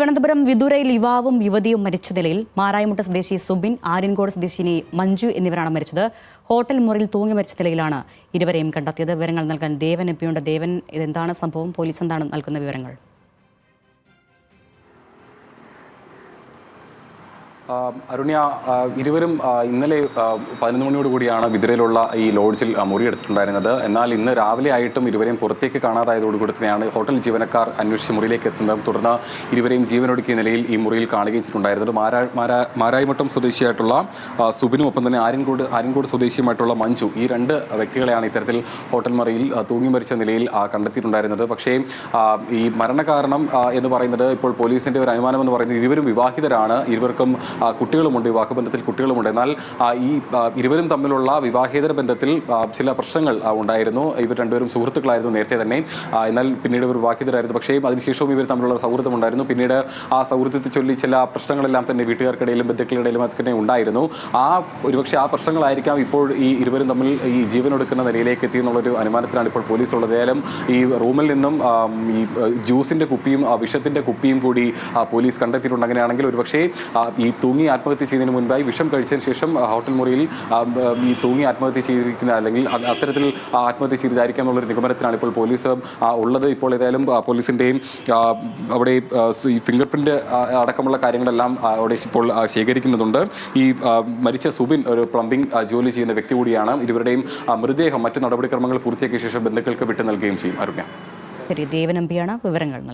തിരുവനന്തപുരം വിദുരയിൽ യുവാവും യുവതിയും മരിച്ച നിലയിൽ മാറായിമുട്ട സ്വദേശി സുബിൻ ആര്യൻകോട് സ്വദേശിനി മഞ്ജു എന്നിവരാണ് മരിച്ചത്. ഹോട്ടൽ മുറിയിൽ തൂങ്ങി മരിച്ച നിലയിലാണ് ഇരുവരെയും കണ്ടെത്തിയത്. വിവരങ്ങൾ നൽകാൻ ദേവൻ എപ്പിയുണ്ട് ദേവൻ ഇതെന്താണ് സംഭവം? പോലീസ് എന്താണ് നൽകുന്ന വിവരങ്ങൾ? അരുണ്യ ഇരുവരും ഇന്നലെ പതിനൊന്ന് മണിയോട് കൂടിയാണ് വിതിരയിലുള്ള ഈ ലോഡ്ജിൽ മുറി മുറിയെടുത്തിട്ടുണ്ടായിരുന്നത് എന്നാൽ ഇന്ന് രാവിലെ ആയിട്ടും ഇരുവരെയും പുറത്തേക്ക് കാണാതായതോടുകൂടി തന്നെയാണ് ഹോട്ടൽ ജീവനക്കാർ അന്വേഷിച്ച് മുറിയിലേക്ക് എത്തുന്നതും തുടർന്ന് ഇരുവരെയും ജീവനൊടുക്കിയ നിലയിൽ ഈ മുറിയിൽ കാണുകയും ചെയ്തിട്ടുണ്ടായിരുന്നത്. മാരാ മാരാ മാരായിമട്ടം സ്വദേശിയായിട്ടുള്ള സുബിനും ഒപ്പം തന്നെ ആര്യൻകോട് ആര്യൻകോട് സ്വദേശിയുമായിട്ടുള്ള മഞ്ജു ഈ രണ്ട് വ്യക്തികളെയാണ് ഇത്തരത്തിൽ ഹോട്ടൽ മുറിയിൽ തൂങ്ങി മരിച്ച നിലയിൽ കണ്ടെത്തിയിട്ടുണ്ടായിരുന്നത്. പക്ഷേ ഈ മരണകാരണം എന്ന് പറയുന്നത് ഇപ്പോൾ പോലീസിന്റെ ഒരു അനുമാനം എന്ന് പറയുന്നത് ഇരുവരും വിവാഹിതരാണ്. ഇരുവർക്കും ആ, വിവാഹ ബന്ധത്തിൽ കുട്ടികളുമുണ്ട്. എന്നാൽ ഈ ഇരുവരും തമ്മിലുള്ള വിവാഹേതര ബന്ധത്തിൽ ചില പ്രശ്നങ്ങൾ ഉണ്ടായിരുന്നു. ഇവർ രണ്ടുപേരും സുഹൃത്തുക്കളായിരുന്നു നേരത്തെ തന്നെ. എന്നാൽ പിന്നീട് ഇവർ വിവാഹിതരായിരുന്നു. പക്ഷേ അതിനുശേഷവും ഇവർ തമ്മിലുള്ള സൗഹൃദം ഉണ്ടായിരുന്നു. പിന്നീട് ആ സൗഹൃദത്തെ ചൊല്ലി ചില പ്രശ്നങ്ങളെല്ലാം തന്നെ വീട്ടുകാർക്കിടയിലും ബന്ധുക്കളുടെയിലും അത് തന്നെ ഉണ്ടായിരുന്നു. ആ ഒരുപക്ഷെ ആ പ്രശ്നങ്ങളായിരിക്കാം ഇപ്പോൾ ഈ ഇരുവരും തമ്മിൽ ഈ ജീവനൊടുക്കുന്ന നിലയിലേക്ക് എത്തി എന്നുള്ളൊരു അനുമാനത്തിലാണ് ഇപ്പോൾ പോലീസ് ഉള്ളത് ഏതായാലും ഈ റൂമിൽ നിന്നും ഈ ജ്യൂസിന്റെ കുപ്പിയും ആ, വിഷത്തിന്റെ കുപ്പിയും കൂടി പോലീസ് കണ്ടെത്തിയിട്ടുണ്ട്. അങ്ങനെയാണെങ്കിൽ ഒരുപക്ഷേ ഈ തൂങ്ങി ആത്മഹത്യ ചെയ്യുന്നതിന് മുൻപായി വിഷം കഴിച്ചതിന് ശേഷം ഹോട്ടൽ മുറിയിൽ ഈ തൂങ്ങി ആത്മഹത്യ ചെയ്തിരിക്കുന്ന അല്ലെങ്കിൽ അത്തരത്തിൽ ആത്മഹത്യ ചെയ്തതായിരിക്കാം എന്നുള്ളൊരു നിഗമനത്തിലാണ് ഇപ്പോൾ പോലീസ് ഉള്ളത്. ഇപ്പോൾ ഏതായാലും പോലീസിന്റെയും അവിടെ ഈ ഫിംഗർ പ്രിന്റ് അടക്കമുള്ള കാര്യങ്ങളെല്ലാം അവിടെ ഇപ്പോൾ ശേഖരിക്കുന്നതുണ്ട്. ഈ മരിച്ച സുബിൻ ഒരു പ്ലംബിംഗ് ജോലി ചെയ്യുന്ന വ്യക്തി കൂടിയാണ്. ഇരുവരുടെയും മൃതദേഹം മറ്റ് നടപടിക്രമങ്ങൾ പൂർത്തിയാക്കിയ ശേഷം ബന്ധുക്കൾക്ക് വിട്ടു നൽകുകയും ചെയ്യും. അരുണ്യ. ദേവൻ വിവരങ്ങൾ